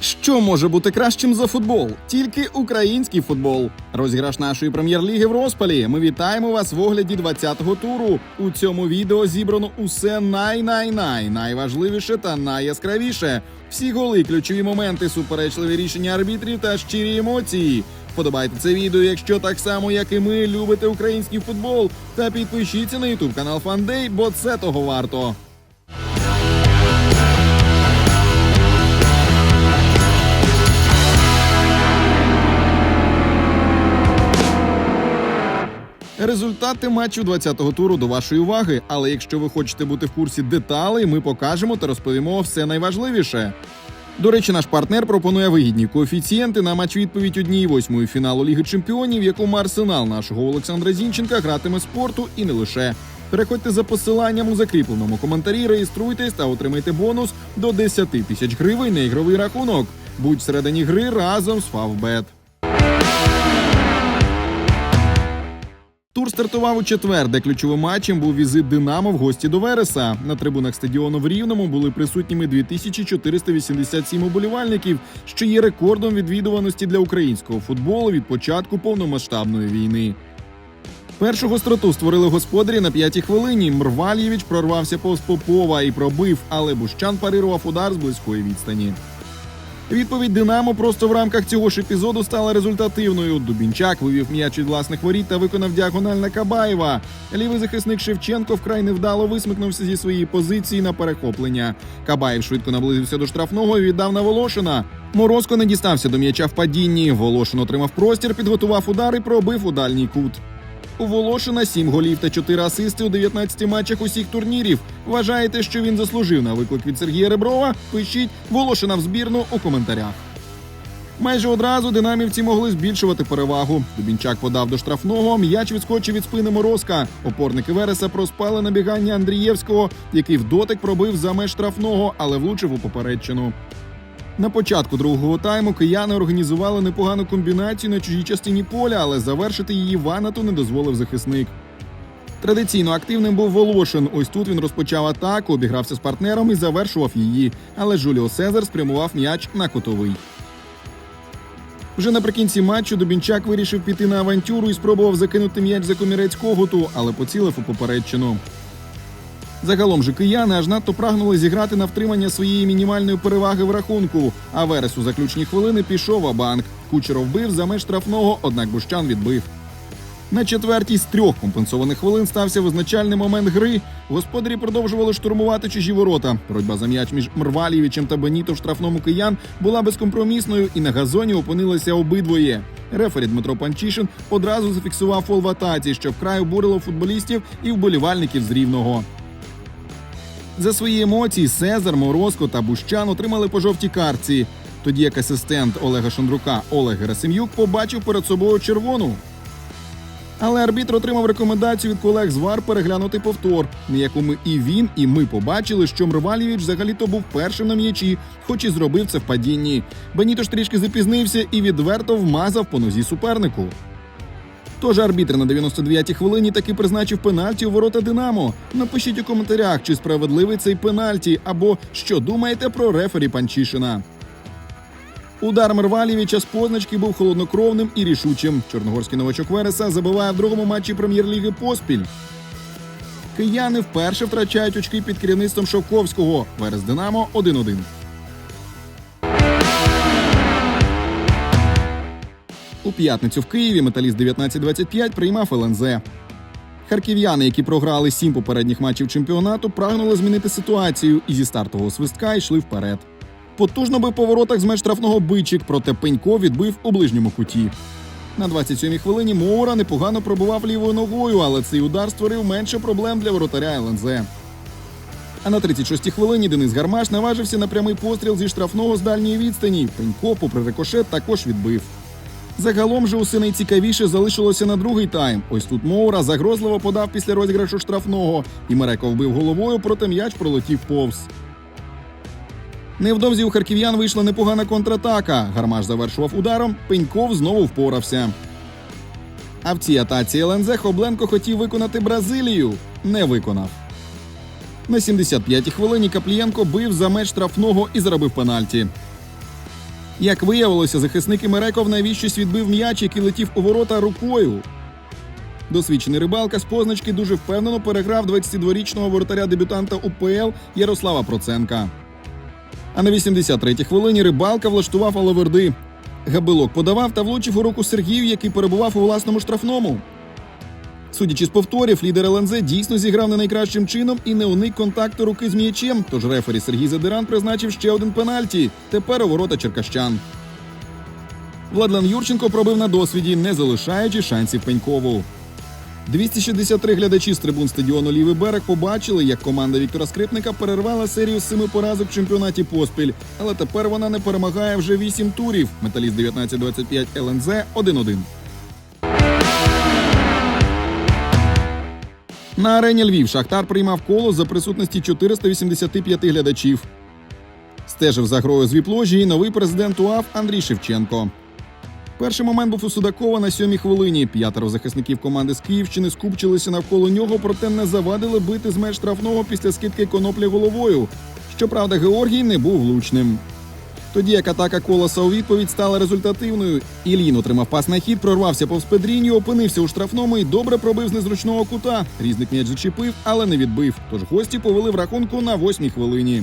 Що може бути кращим за футбол? Тільки український футбол. Розіграш нашої прем'єр-ліги в розпалі. Ми вітаємо вас в огляді 20-го туру. У цьому відео зібрано усе най-най-най, найважливіше та найяскравіше. Всі голи, ключові моменти, суперечливі рішення арбітрів та щирі емоції. Вподобайте це відео, якщо так само, як і ми, любите український футбол. Та підпишіться на ютуб канал Фандей, бо це того варто. Результати матчу 20-го туру до вашої уваги. Але якщо ви хочете бути в курсі деталей, ми покажемо та розповімо все найважливіше. До речі, наш партнер пропонує вигідні коефіцієнти на матч відповідь однієї восьмої фіналу Ліги Чемпіонів, в якому арсенал нашого Олександра Зінченка гратиме спорту і не лише. Переходьте за посиланням у закріпленому коментарі, реєструйтесь та отримайте бонус до 10 тисяч гривень на ігровий рахунок. Будь всередині гри разом з Фавбет. Тур стартував у четвер, де ключовим матчем був візит Динамо в гості до Вереса. На трибунах стадіону в Рівному були присутніми 2487 уболівальників, що є рекордом відвідуваності для українського футболу від початку повномасштабної війни. Першу гостроту створили господарі на п'ятій хвилині. Мрвалєвич прорвався повз Попова і пробив, але Бущан парирував удар з близької відстані. Відповідь Динамо просто в рамках цього ж епізоду стала результативною. Дубінчак вивів м'яч від власних воріт та виконав діагональ на Кабаєва. Лівий захисник Шевченко вкрай невдало висмикнувся зі своєї позиції на перехоплення. Кабаєв швидко наблизився до штрафного і віддав на Волошина. Морозко не дістався до м'яча в падінні. Волошин отримав простір, підготував удар і пробив у дальній кут. У Волошина 7 голів та 4 асисти у 19 матчах усіх турнірів. Вважаєте, що він заслужив на виклик від Сергія Реброва? Пишіть Волошина в збірну у коментарях. Майже одразу динамівці могли збільшувати перевагу. Дубінчак подав до штрафного. М'яч відскочив від спини Морозка. Опорники Вереса проспали набігання Андрієвського, який в дотик пробив за меж штрафного, але влучив у попередчину. На початку другого тайму кияни організували непогану комбінацію на чужій частині поля, але завершити її Ванату не дозволив захисник. Традиційно активним був Волошин. Ось тут він розпочав атаку, обігрався з партнером і завершував її. Але Жуліо Сезар спрямував м'яч на котовий. Вже наприкінці матчу Дубінчак вирішив піти на авантюру і спробував закинути м'яч за комірець коготу, але поцілив у попередчину. Загалом же кияни аж надто прагнули зіграти на втримання своєї мінімальної переваги в рахунку. А Верес у заключні хвилини пішов абанк. Кучеров бив за меж штрафного, однак Бущан відбив. На четвертій з трьох компенсованих хвилин стався визначальний момент гри. Господарі продовжували штурмувати чужі ворота. Боротьба за м'яч між Мрвалєвичем та Беніто в штрафному киян була безкомпромісною, і на газоні опинилися обидвоє. Рефері Дмитро Панчишин одразу зафіксував фол в атаці, що вкрай обурило футболістів і вболівальників з рівного. За свої емоції Сезар, Морозко та Бущан отримали по жовтій картці. Тоді як асистент Олега Шандрука Олег Герасим'юк побачив перед собою червону. Але арбітр отримав рекомендацію від колег з ВАР переглянути повтор, на якому і він, і ми побачили, що Мрвалєвич взагалі-то був першим на м'ячі, хоч і зробив це в падінні. Беніто ж трішки запізнився і відверто вмазав по нозі супернику. Тож арбітр на 99-й хвилині таки призначив пенальті у ворота Динамо. Напишіть у коментарях, чи справедливий цей пенальті, або що думаєте про рефері Панчишина. Удар Мервалєвича з позначки був холоднокровним і рішучим. Чорногорський новачок Вереса забиває в другому матчі прем'єр-ліги поспіль. Кияни вперше втрачають очки під керівництвом Шовковського. Верес Динамо 1-1. У п'ятницю в Києві металіст 1925 приймав ЛНЗ. Харків'яни, які програли сім попередніх матчів чемпіонату, прагнули змінити ситуацію і зі стартового свистка йшли вперед. Потужно бив по воротах з меж штрафного бичик, проте Пенько відбив у ближньому куті. На 27-й хвилині Моура непогано пробував лівою ногою, але цей удар створив менше проблем для воротаря ЛНЗ. А на 36-й хвилині Денис Гармаш наважився на прямий постріл зі штрафного з дальньої відстані. Пенько, попри рикошет, також відбив. Загалом же усе найцікавіше залишилося на другий тайм. Ось тут Моура загрозливо подав після розіграшу штрафного, і Мереко вбив головою, проте м'яч пролетів повз. Невдовзі у харків'ян вийшла непогана контратака. Гармаш завершував ударом, Пеньков знову впорався. А в цій атаці ЛНЗ Хобленко хотів виконати Бразилію. Не виконав. На 75-й хвилині Каплієнко бив за меж штрафного і заробив пенальті. Як виявилося, захисник Імереков навіщось відбив м'яч, який летів у ворота рукою. Досвідчений рибалка з позначки дуже впевнено переграв 22-річного воротаря дебютанта УПЛ Ярослава Проценка. А на 83-й хвилині рибалка влаштував Алаверди. Габилок подавав та влучив у руку Сергію, який перебував у власному штрафному. Судячи з повторів, лідер ЛНЗ дійсно зіграв не найкращим чином і не уник контакту руки з м'ячем. Тож рефері Сергій Задиран призначив ще один пенальті. Тепер у ворота черкащан. Владлан Юрченко пробив на досвіді, не залишаючи шансів Пенькову. 263 глядачі з трибун стадіону Лівий берег побачили, як команда Віктора Скрипника перервала серію семи поразок в чемпіонаті поспіль. Але тепер вона не перемагає вже вісім турів. Металіст 19-25 ЛНЗ 1-1. На арені Львів Шахтар приймав коло за присутності 485 глядачів. Стежив за грою з віп-ложі і новий президент УАФ Андрій Шевченко. Перший момент був у Судакова на сьомій хвилині. П'ятеро захисників команди з Київщини скупчилися навколо нього, проте не завадили бити з меж штрафного після скидки коноплі головою. Щоправда, Георгій не був влучним. Тоді як атака колоса у відповідь стала результативною. Ільїн отримав пас на хід, прорвався повз Педріньо, опинився у штрафному і добре пробив з незручного кута. Різник м'яч зачепив, але не відбив. Тож гості повели в рахунку на восьмій хвилині.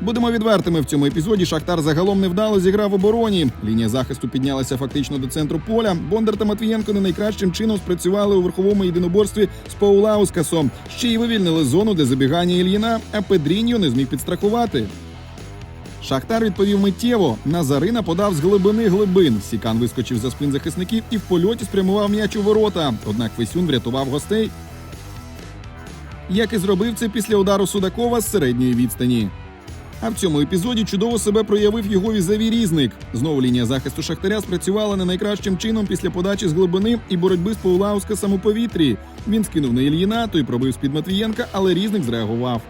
Будемо відвертими в цьому епізоді. Шахтар загалом невдало зіграв в обороні. Лінія захисту піднялася фактично до центру поля. Бондар та Матвієнко не найкращим чином спрацювали у верховому єдиноборстві з Паулаускасом. Ще й вивільнили зону, де забігання Ільїна, а Педріньо не зміг підстрахувати. Шахтар відповів миттєво. Назарина подав з глибини глибин. Сікан вискочив за спин захисників і в польоті спрямував м'яч у ворота. Однак Фесюн врятував гостей. Як і зробив це після удару Судакова з середньої відстані. А в цьому епізоді чудово себе проявив його візаві різник. Знову лінія захисту Шахтаря спрацювала не найкращим чином після подачі з глибини і боротьби з Паулаускасом у повітрі. Він скинув на Ільїна, той пробив з-під Матвієнка, але різник зреагував.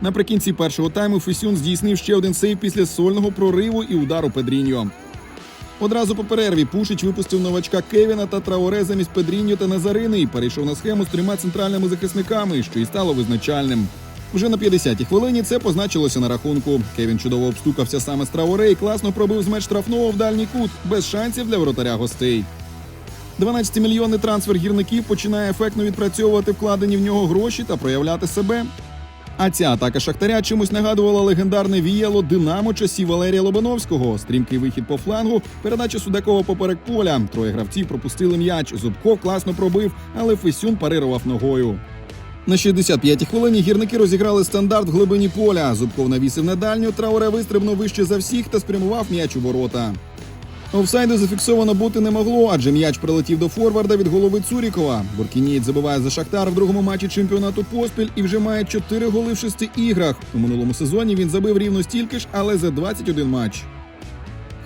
Наприкінці першого тайму Фесюн здійснив ще один сейв після сольного прориву і удару Педріньо. Одразу по перерві Пушич випустив новачка Кевіна та Траоре замість Педріньо та Назарини і перейшов на схему з трьома центральними захисниками, що і стало визначальним. Вже на 50-й хвилині це позначилося на рахунку. Кевін чудово обстукався саме з Траоре і класно пробив з меч штрафного в дальній кут, без шансів для воротаря гостей. 12-мільйонний трансфер гірників починає ефектно відпрацьовувати вкладені в нього гроші та проявляти себе. А ця атака Шахтаря чимось нагадувала легендарне віяло Динамо часів Валерія Лобановського. Стрімкий вихід по флангу, передача Судакова поперек поля. Троє гравців пропустили м'яч. Зубков класно пробив, але Фесюн парирував ногою. На 65-й хвилині гірники розіграли стандарт в глибині поля. Зубков навісив на дальню, Трауре вистрибнув вище за всіх та спрямував м'яч у ворота. Офсайду зафіксовано бути не могло, адже м'яч прилетів до форварда від голови Цурікова. Буркінієць забиває за Шахтар в другому матчі чемпіонату поспіль і вже має 4 голи в 6 іграх. У минулому сезоні він забив рівно стільки ж, але за 21 матч.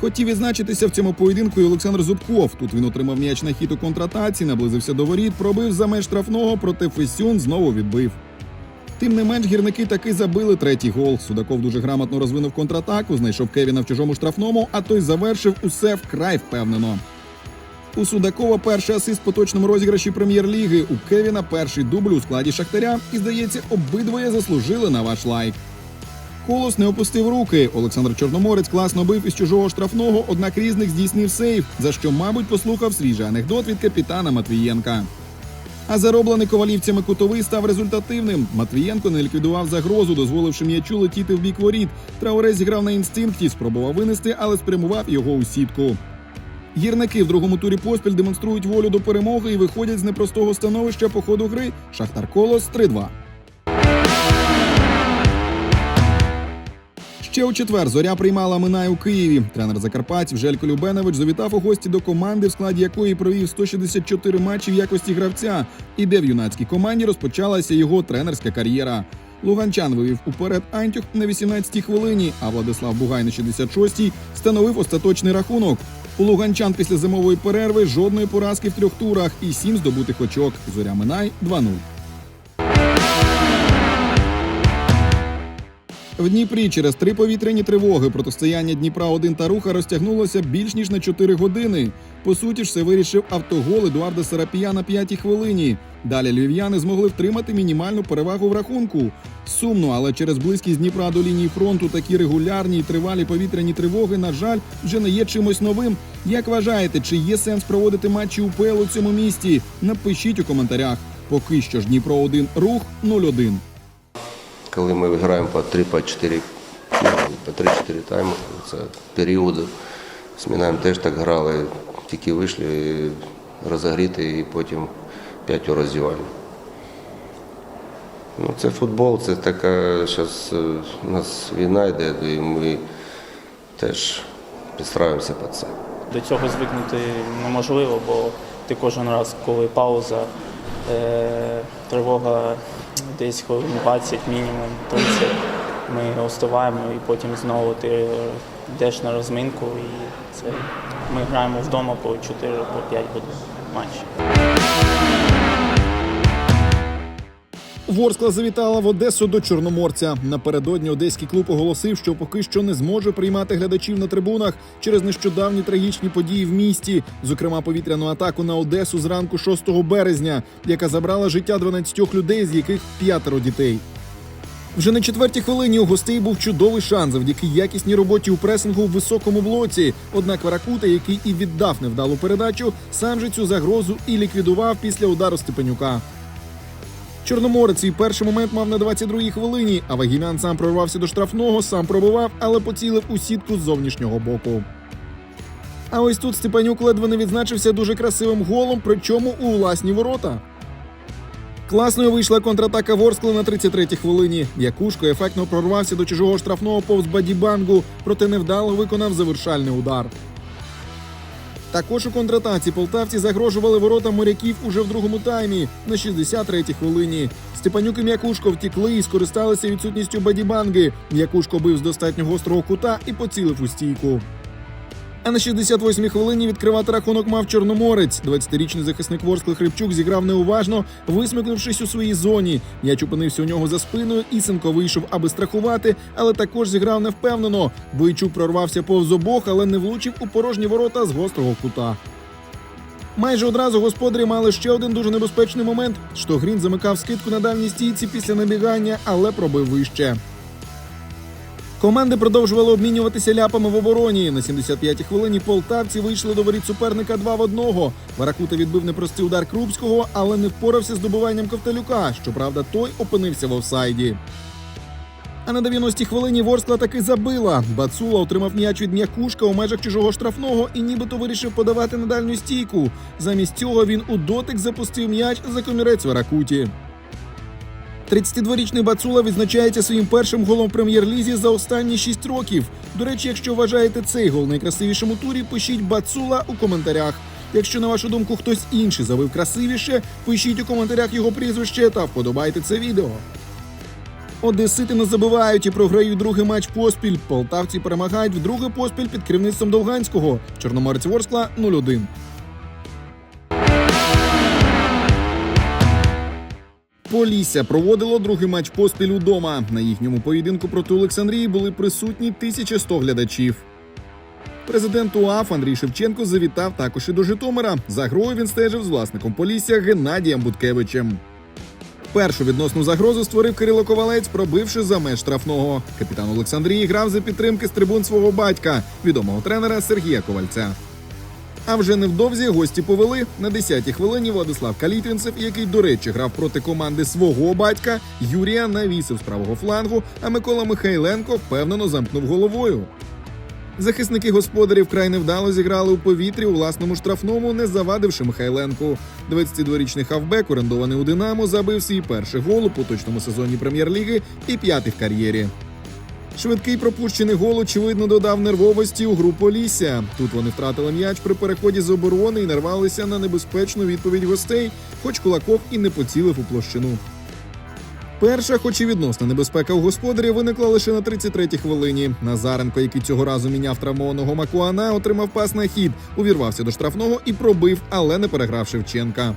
Хотів відзначитися в цьому поєдинку і Олександр Зубков. Тут він отримав м'яч на хід у контратаці, наблизився до воріт, пробив за меж штрафного, проте Фесюн знову відбив. Тим не менш, гірники таки забили третій гол. Судаков дуже грамотно розвинув контратаку, знайшов Кевіна в чужому штрафному, а той завершив усе вкрай впевнено. У Судакова перший асист поточному розіграші прем'єр-ліги. У Кевіна перший дубль у складі Шахтаря. І здається, обидвоє заслужили на ваш лайк. Колос не опустив руки. Олександр Чорноморець класно бив із чужого штрафного, однак різник здійснив сейв, за що, мабуть, послухав свіжий анекдот від капітана Матвієнка. А зароблений ковалівцями кутовий став результативним. Матвієнко не ліквідував загрозу, дозволивши м'ячу летіти в бік воріт. Трауре зіграв на інстинкті, спробував винести, але спрямував його у сітку. Гірники в другому турі поспіль демонструють волю до перемоги і виходять з непростого становища по ходу гри. Шахтар Колос 3-2. Ще у четвер зоря приймала Минай у Києві. Тренер Закарпатів Желько Любенович завітав у гості до команди, в складі якої провів 164 матчі в якості гравця, і де в юнацькій команді розпочалася його тренерська кар'єра. Луганчан вивів уперед Антюх на 18-й хвилині, а Владислав Бугай на 66-й становив остаточний рахунок. У Луганчан після зимової перерви жодної поразки в трьох турах і сім здобутих очок. Зоря Минай 2-0. В Дніпрі через три повітряні тривоги протистояння Дніпра 1 та руха розтягнулося більш ніж на 4 години. По суті ж, це вирішив автогол Едуарда Сарапія на п'ятій хвилині. Далі львів'яни змогли втримати мінімальну перевагу в рахунку. Сумно, але через близькість Дніпра до лінії фронту такі регулярні і тривалі повітряні тривоги, на жаль, вже не є чимось новим. Як вважаєте, чи є сенс проводити матчі УПЛ у цьому місті? Напишіть у коментарях. Поки що ж Дніпро 1 рух 0-1. Коли ми граємо по 3 по 4 ну, по 3-4 тайми, це періоди. З Мінаєм теж так грали, тільки вийшли розігріти і потім 5 у роздівальні. Ну, це футбол, це така зараз у нас війна йде, і ми теж підстраюємося під це. До цього звикнути неможливо, бо ти кожен раз, коли пауза, е, тривога десь хвилин 20, мінімум 30, ми остиваємо і потім знову ти йдеш на розминку і це ми граємо вдома по 4-5 годин матч. Ворскла завітала в Одесу до Чорноморця. Напередодні одеський клуб оголосив, що поки що не зможе приймати глядачів на трибунах через нещодавні трагічні події в місті, зокрема повітряну атаку на Одесу зранку 6 березня, яка забрала життя 12 людей, з яких п'ятеро дітей. Вже на четвертій хвилині у гостей був чудовий шанс завдяки якісній роботі у пресингу в високому блоці. Однак Варакута, який і віддав невдалу передачу, сам же цю загрозу і ліквідував після удару Степанюка. Чорноморець свій перший момент мав на 22-й хвилині, а Вагімян сам прорвався до штрафного, сам пробивав, але поцілив у сітку з зовнішнього боку. А ось тут Степанюк ледве не відзначився дуже красивим голом, причому у власні ворота. Класною вийшла контратака Ворскли на 33-й хвилині. Якушко ефектно прорвався до чужого штрафного повз Бадібангу, проте невдало виконав завершальний удар. Також у контратаці полтавці загрожували ворота моряків уже в другому таймі на 63-й хвилині. Степанюк і М'якушко втікли і скористалися відсутністю Бадібанги. М'якушко бив з достатньо гострого кута і поцілив у стійку. А на 68-й хвилині відкривати рахунок мав Чорноморець. 20-річний захисник Ворскли Хрипчук зіграв неуважно, висмикнувшись у своїй зоні. М'яч опинився у нього за спиною. Ісенко вийшов, аби страхувати, але також зіграв невпевнено. Бойчук прорвався повз обох, але не влучив у порожні ворота з гострого кута. Майже одразу господарі мали ще один дуже небезпечний момент. Штогрін замикав скидку на дальній стійці після набігання, але пробив вище. Команди продовжували обмінюватися ляпами в обороні. На 75-й хвилині полтавці вийшли до воріт суперника 2 в 1. Варакута відбив непростий удар Крупського, але не впорався з добуванням Ковталюка. Щоправда, той опинився в офсайді. А на 90-й хвилині Ворскла таки забила. Бацула отримав м'яч від м'якушка у межах чужого штрафного і нібито вирішив подавати на дальню стійку. Замість цього він у дотик запустив м'яч за комірець Варакуті. 32-річний Бацула відзначається своїм першим голом прем'єр-лізі за останні 6 років. До речі, якщо вважаєте цей гол найкрасивішим у турі, пишіть Бацула у коментарях. Якщо на вашу думку хтось інший забив красивіше, пишіть у коментарях його прізвище та вподобайте це відео. Одесити не забивають і програють другий матч поспіль. Полтавці перемагають вдруге поспіль під керівництвом Довганського. Чорноморець Ворскла 0-1. Полісся проводило другий матч поспіль удома. На їхньому поєдинку проти Олександрії були присутні 1100 глядачів. Президент УАФ Андрій Шевченко завітав також і до Житомира. За грою він стежив з власником Полісся Геннадієм Буткевичем. Першу відносну загрозу створив Кирило Ковалець, пробивши за меж штрафного. Капітан Олександрії грав за підтримки з трибун свого батька, відомого тренера Сергія Ковальця. А вже невдовзі гості повели на 10-й хвилині Владислав Калітвінцев, який, до речі, грав проти команди свого батька Юрія навісив з правого флангу, а Микола Михайленко впевнено замкнув головою. Захисники господарів край невдало зіграли у повітрі у власному штрафному, не завадивши Михайленку. 22-річний хавбек, орендований у Динамо, забив свій перший гол у поточному сезоні прем'єр-ліги і п'ятий в кар'єрі. Швидкий пропущений гол, очевидно, додав нервовості у гру Полісся. Тут вони втратили м'яч при переході з оборони і нарвалися на небезпечну відповідь гостей, хоч Кулаков і не поцілив у площину. Перша, хоч і відносна небезпека у господарів, виникла лише на 33-й хвилині. Назаренко, який цього разу міняв травмованого Макуана, отримав пас на хід, увірвався до штрафного і пробив, але не переграв Шевченка.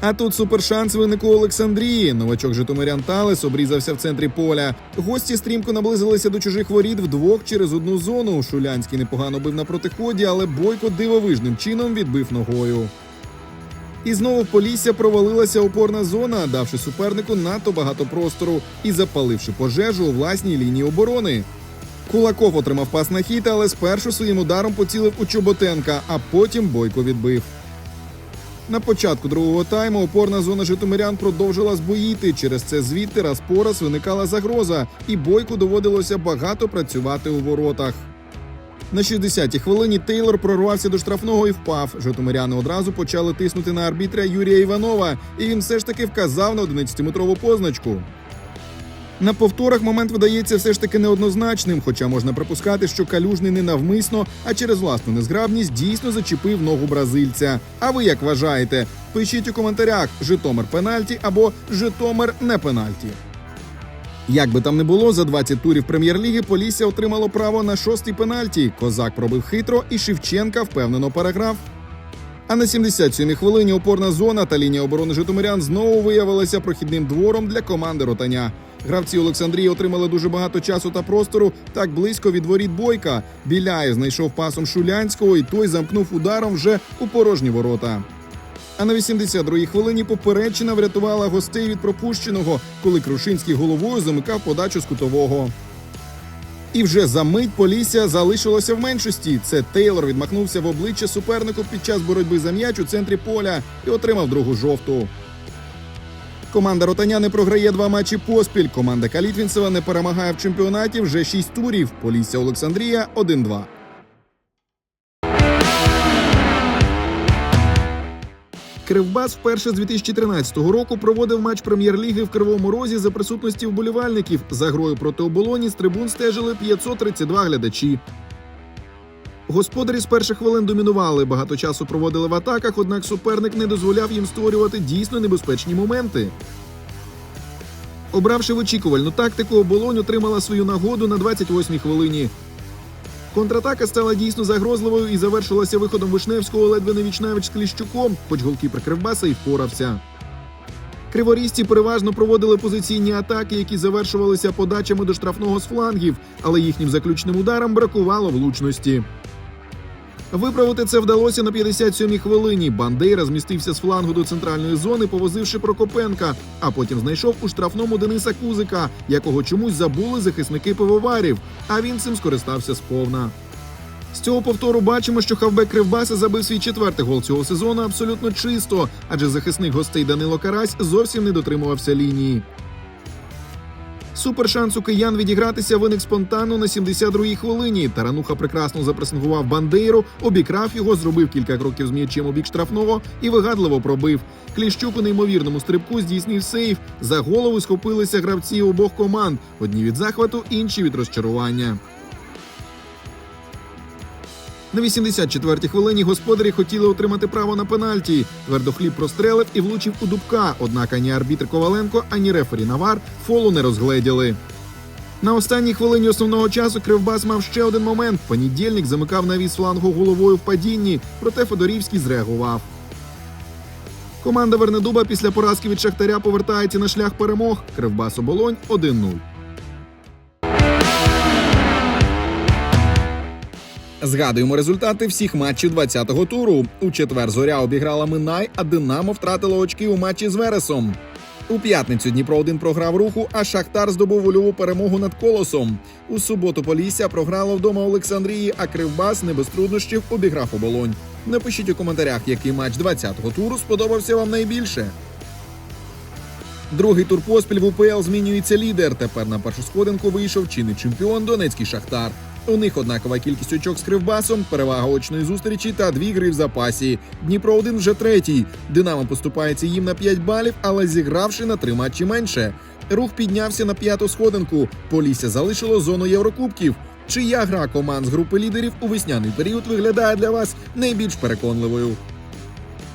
А тут супершанс виник у Олександрії. Новачок Житомирян Талес обрізався в центрі поля. Гості стрімко наблизилися до чужих воріт вдвох через одну зону. Шулянський непогано бив на протиході, але Бойко дивовижним чином відбив ногою. І знову Полісся провалилася опорна зона, давши супернику надто багато простору і запаливши пожежу у власній лінії оборони. Кулаков отримав пас на хід, але спершу своїм ударом поцілив у Чоботенка, а потім Бойко відбив. На початку другого тайму опорна зона Житомирян продовжила збоїти. Через це звідти раз по раз виникала загроза, і бойку доводилося багато працювати у воротах. На 60-й хвилині Тейлор прорвався до штрафного і впав. Житомиряни одразу почали тиснути на арбітра Юрія Іванова, і він все ж таки вказав на 11-метрову позначку. На повторах момент видається все ж таки неоднозначним, хоча можна припускати, що калюжний не навмисно, а через власну незграбність дійсно зачепив ногу бразильця. А ви як вважаєте? Пишіть у коментарях Житомир пенальті або Житомир не пенальті. Як би там не було, за 20 турів прем'єр-ліги Полісся отримало право на шостий пенальті. Козак пробив хитро, і Шевченка впевнено переграв. А на 77-й хвилині опорна зона та лінія оборони Житомирян знову виявилася прохідним двором для команди Ротаня. Гравці Олександрії отримали дуже багато часу та простору так близько від воріт бойка. Біляєв знайшов пасом Шулянського, і той замкнув ударом вже у порожні ворота. А на 82-й хвилині попередчина врятувала гостей від пропущеного, коли Крушинський головою замикав подачу з кутового. І вже за мить Полісся залишилося в меншості. Це Тейлор відмахнувся в обличчя супернику під час боротьби за м'яч у центрі поля і отримав другу жовту. Команда Ротаня не програє два матчі поспіль. Команда Калітвінцева не перемагає в чемпіонаті вже шість турів. Полісся Олександрія 1-2. Кривбас вперше з 2013 року проводив матч прем'єр-ліги в Кривому Розі за присутності вболівальників. За грою проти оболоні з трибун стежили 532 глядачі. Господарі з перших хвилин домінували, багато часу проводили в атаках, однак суперник не дозволяв їм створювати дійсно небезпечні моменти. Обравши вичікувальну тактику, оболонь отримала свою нагоду на 28-й хвилині. Контратака стала дійсно загрозливою і завершилася виходом Вишневського ледве не вічнавіч з Кліщуком, хоч голкіпер Кривбаса і впорався. Криворізці переважно проводили позиційні атаки, які завершувалися подачами до штрафного з флангів, але їхнім заключним ударам бракувало влучності. Виправити це вдалося на 57-й хвилині. Бандейра змістився з флангу до центральної зони, повозивши Прокопенка, а потім знайшов у штрафному Дениса Кузика, якого чомусь забули захисники пивоварів, а він цим скористався сповна. З цього повтору бачимо, що хавбек Кривбаса забив свій четвертий гол цього сезону абсолютно чисто, адже захисник гостей Данило Карась зовсім не дотримувався лінії. Супер шанс у киян відігратися виник спонтанно на 72-й хвилині. Тарануха прекрасно запресингував бандейру, обікрав його, зробив кілька кроків з м'ячем у бік штрафного і вигадливо пробив. Кліщук у неймовірному стрибку здійснив сейф. За голову схопилися гравці обох команд: одні від захвату, інші від розчарування. На 84-й хвилині господарі хотіли отримати право на пенальті. Твердохліб прострелив і влучив у дубка. Однак ані арбітр Коваленко, ані рефері Навар фолу не розгледіли. На останній хвилині основного часу Кривбас мав ще один момент. Понедільник замикав навіс флангу головою в падінні, проте Федорівський зреагував. Команда Вернедуба після поразки від Шахтаря повертається на шлях перемог. Кривбас оболонь 1-0. Згадуємо результати всіх матчів 20-го туру. У четвер зоря обіграла Минай, а Динамо втратило очки у матчі з Вересом. У п'ятницю Дніпро 1 програв руху, а Шахтар здобув вольову перемогу над колосом. У суботу Полісся програло вдома Олександрії, а Кривбас не без труднощів обіграв оболонь. Напишіть у коментарях, який матч 20-го туру сподобався вам найбільше. Другий тур поспіль в УПЛ змінюється лідер. Тепер на першу сходинку вийшов чинний чемпіон Донецький Шахтар. У них однакова кількість очок з кривбасом, перевага очної зустрічі та дві гри в запасі. Дніпро 1 вже третій. Динамо поступається їм на 5 балів, але зігравши на три матчі менше. Рух піднявся на п'яту сходинку. Полісся залишило зону Єврокубків. Чия гра команд з групи лідерів у весняний період виглядає для вас найбільш переконливою?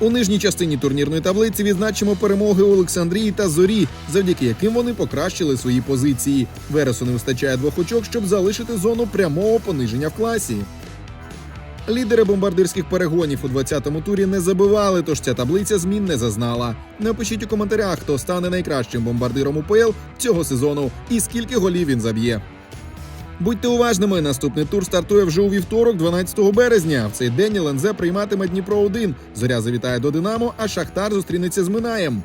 У нижній частині турнірної таблиці відзначимо перемоги Олександрії та Зорі, завдяки яким вони покращили свої позиції. Вересу не вистачає двох очок, щоб залишити зону прямого пониження в класі. Лідери бомбардирських перегонів у 20-му турі не забивали, тож ця таблиця змін не зазнала. Напишіть у коментарях, хто стане найкращим бомбардиром УПЛ цього сезону і скільки голів він заб'є. Будьте уважними. Наступний тур стартує вже у вівторок, 12 березня. В цей день ЛНЗ прийматиме Дніпро 1 Зоря завітає до Динамо, а Шахтар зустрінеться з Минаєм.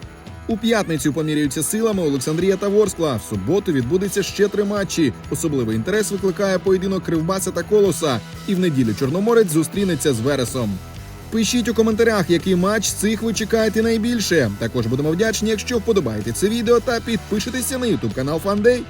У п'ятницю поміряються силами Олександрія та Ворскла. В суботу відбудеться ще три матчі. Особливий інтерес викликає поєдинок Кривбаса та Колоса. І в неділю Чорноморець зустрінеться з Вересом. Пишіть у коментарях, який матч з цих ви чекаєте найбільше. Також будемо вдячні, якщо вподобаєте це відео та підпишетеся на ютуб канал Фандей.